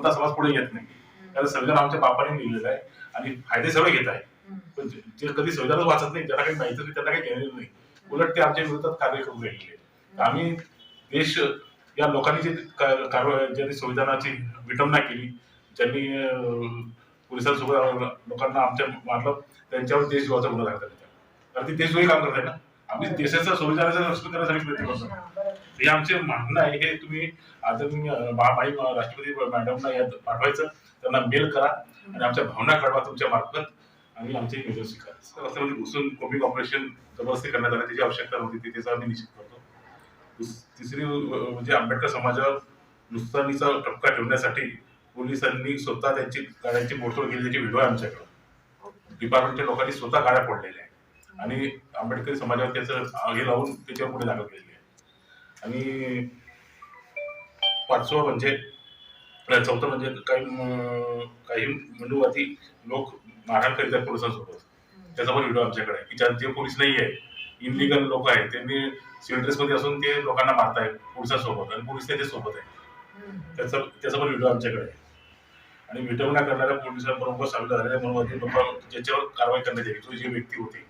कोणता समाज पुढे येत नाही. कारण संविधान आमच्या बापाने लिहिलेलं आहे आणि फायदे सगळे घेत आहे. पण जे जे कधी संविधानच वाचत नाही ज्यांना काही माहिती नाही त्यांना काही घेणं नाही. उलट ते आमच्या विरोधात कार्य करून राहिले आम्ही देश या लोकांनी जे कारवाई ज्यांनी संविधानाची विटंबना केली ज्यांनी पोलिसांसोबत लोकांना आमच्या मारलं त्यांच्यावर देशद्रोहाचा गुन्हा दाखल केला कारण ते देशद्रोही काम करत आहे ना. आम्ही देशाचं संविधानाचं रक्षण करण्यासाठी प्रयत्न करतो हे आमचे म्हणणं आहे हे तुम्ही आदरणीय महामाई राष्ट्रपती मॅडमना यात पाठवायचं. त्यांना मेल करा आणि आमच्या भावना कळवा तुमच्या मार्फत आणि आमचे स्वीकारा रस्त्यामध्ये घुसून कोमिंग ऑपरेशन जबरदस्ती करण्यात आलं त्याची आवश्यकता नव्हती ती त्याचा आम्ही निश्चित करतो. दुस- तिसरी म्हणजे आंबेडकर समाजावर नुकसानीचा टपका ठेवण्यासाठी पोलिसांनी स्वतः त्यांची गाड्यांची मोडतोड केली त्याची व्हिडिओ आहे आमच्याकडे डिपार्टमेंटच्या लोकांनी स्वतः गाड्या फोडलेल्या आहेत. आणि आंबेडकरी समाजावर त्याचं हे लावून त्याच्यावर पुढे दाखल केलेली आहे. आणि पाचवं म्हणजे चौथं म्हणजे काही काही मनुवादी लोक मारहाण करीत आहेत पोलिसांसोबत. त्याचा पण व्हिडिओ आमच्याकडे आहे. की ज्या जे पोलीस नाही आहे इनलिगल लोक आहेत त्यांनी सिव्हिल ड्रेसमध्ये असून ते लोकांना मारतायत पोलिसांसोबत आणि पोलीस त्याच्या सोबत आहे त्याचा त्याचा पण व्हिडिओ आमच्याकडे आहे. आणि विटंबना करणाऱ्या पोलिसांबरोबर सामील झालेल्या मनोवादी लोक ज्याच्यावर कारवाई करण्यात यावी तो जी व्यक्ती होती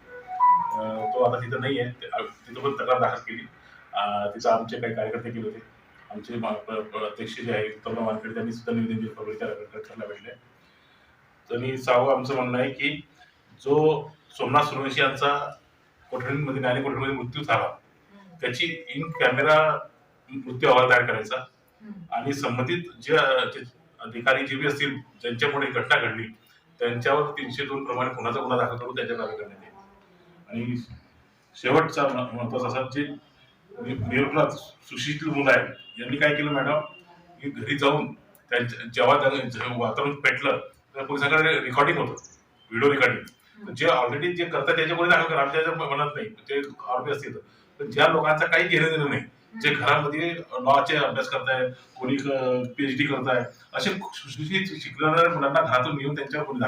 तो आता तिथं नाही आहे तिथं पण तक्रार दाखल केली. तिचा तिथं आमचे काही कार्यकर्ते केले होते. आमचे अध्यक्ष जे आहे तरुण वानखेडे त्यांनी सुद्धा निवेदन दिलं पब्लिक कलेक्टरला भेटले. त्यांनी सहावं आमचं म्हणणं आहे की जो सोमनाथ सुरवंशी यांचा कोठडीमध्ये न्यायालय कोठडीमध्ये मृत्यू झाला त्याची इन कॅमेरा मृत्यू अहवाल तयार करायचा. आणि संबंधित जे अधिकारी जे बी असतील ज्यांच्यामुळे घटना घडली त्यांच्यावर तीनशे दोन प्रमाणे कुणाचा गुन्हा दाखल करून त्यांच्या ताब्यात करण्यात येईल. आणि शेवटचा महत्त्वाचा असा जे निरपराध सुशिक्षित मुलं आहेत यांनी काय केलं मॅडम? की घरी जाऊन त्यांच्या जेव्हा त्यांना जे वातावरण पेटलं तर पोलिसांकडे रेकॉर्डिंग होतं व्हिडिओ रेकॉर्डिंग जे ऑलरेडी जे करतात त्याच्यामुळे दाखल करा. आमच्या म्हणत नाही. ते आरोपी असतील पण ज्या लोकांचा काही घेणं देणं नाही जे घरामध्ये लॉचे अभ्यास करताय कोणी पीएचडी करताय असे सुशिक्षित शिकणाऱ्या मुलांना घरातून नेऊन त्यांच्यावर कोणी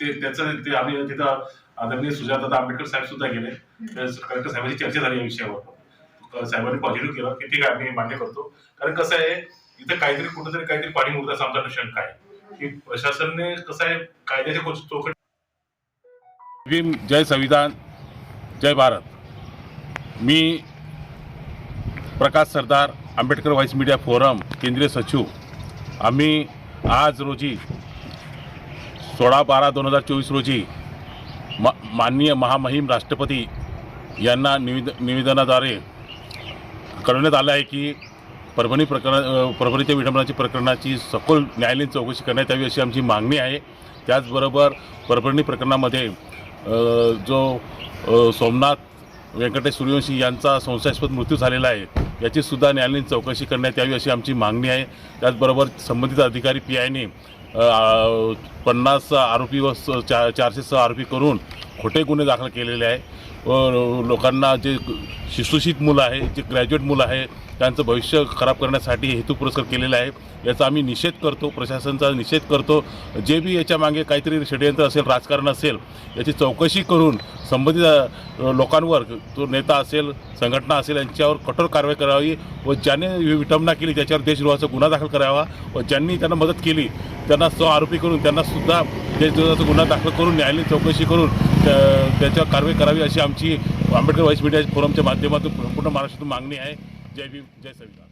ते त्याचं ते आम्ही तिथं आदरणीय सुजाता आंबेडकर साहेब सुद्धा गेले. तर कलेक्टर साहेबांची चर्चा झाली या विषयावर. साहेबांनी पॉझिटिव्ह केलं. की ठीक आहे आम्ही मान्य करतो. कारण कसं आहे इथं काहीतरी कुठेतरी काहीतरी पाणी मुरतं आमचा शंका आहे. की प्रशासनने कसं आहे कायद्याच्या कोच- चौकट भीम जय संविधान जय भारत. मी Prakash Sardar Ambedkar voice media forum केंद्रीय सचिव. आम्ही आज रोजी सोळा बारा दोन हजार चोवीस रोजी मा माननीय महामहिम राष्ट्रपती यांना निवेद निवेदनाद्वारे कळवण्यात आलं आहे की परभणी प्रकरण परभणीच्या विडंबनाची प्रकरणाची सखोल न्यायालयीन चौकशी करण्यात यावी अशी आमची मागणी आहे. त्याचबरोबर परभणी प्रकरणामध्ये जो सोमनाथ व्यंकटेश सूर्यवंशी यांचा संशयास्पद मृत्यू झालेला आहे याचीसुद्धा न्यायालयीन चौकशी करण्यात यावी अशी आमची मागणी आहे. त्याचबरोबर संबंधित अधिकारी पी आयने पन्नास आरोपी व चार चा चारशे सहा आरोपी करून खोटे गुन्हे दाखल केलेले आहे. व लोकांना जे शिक्षित मुलं आहे जे ग्रॅज्युएट मुलं आहे त्यांचं भविष्य खराब करण्यासाठी हेतू पुरस्कार केलेला आहे. याचा आम्ही निषेध करतो प्रशासनाचा निषेध करतो. जे बी याच्या मागे काहीतरी षडयंत्र असेल राजकारण असेल याची चौकशी करून संबंधित लोकांवर तो नेता असेल संघटना असेल यांच्यावर कठोर कारवाई करावी व ज्याने विटंबना केली त्याच्यावर देशद्रोहाचा गुन्हा दाखल करावा व ज्यांनी त्यांना मदत केली त्यांना स्व आरोपी करून त्यांनासुद्धा देशद्रोहाचा गुन्हा दाखल करून न्यायालयीन चौकशी करून त्याच्यावर कारवाई करावी अशी आमची आंबेडकर वाईस मीडिया फोरमच्या माध्यमातून संपूर्ण महाराष्ट्रातून मागणी आहे. जय भीम जय संविधान.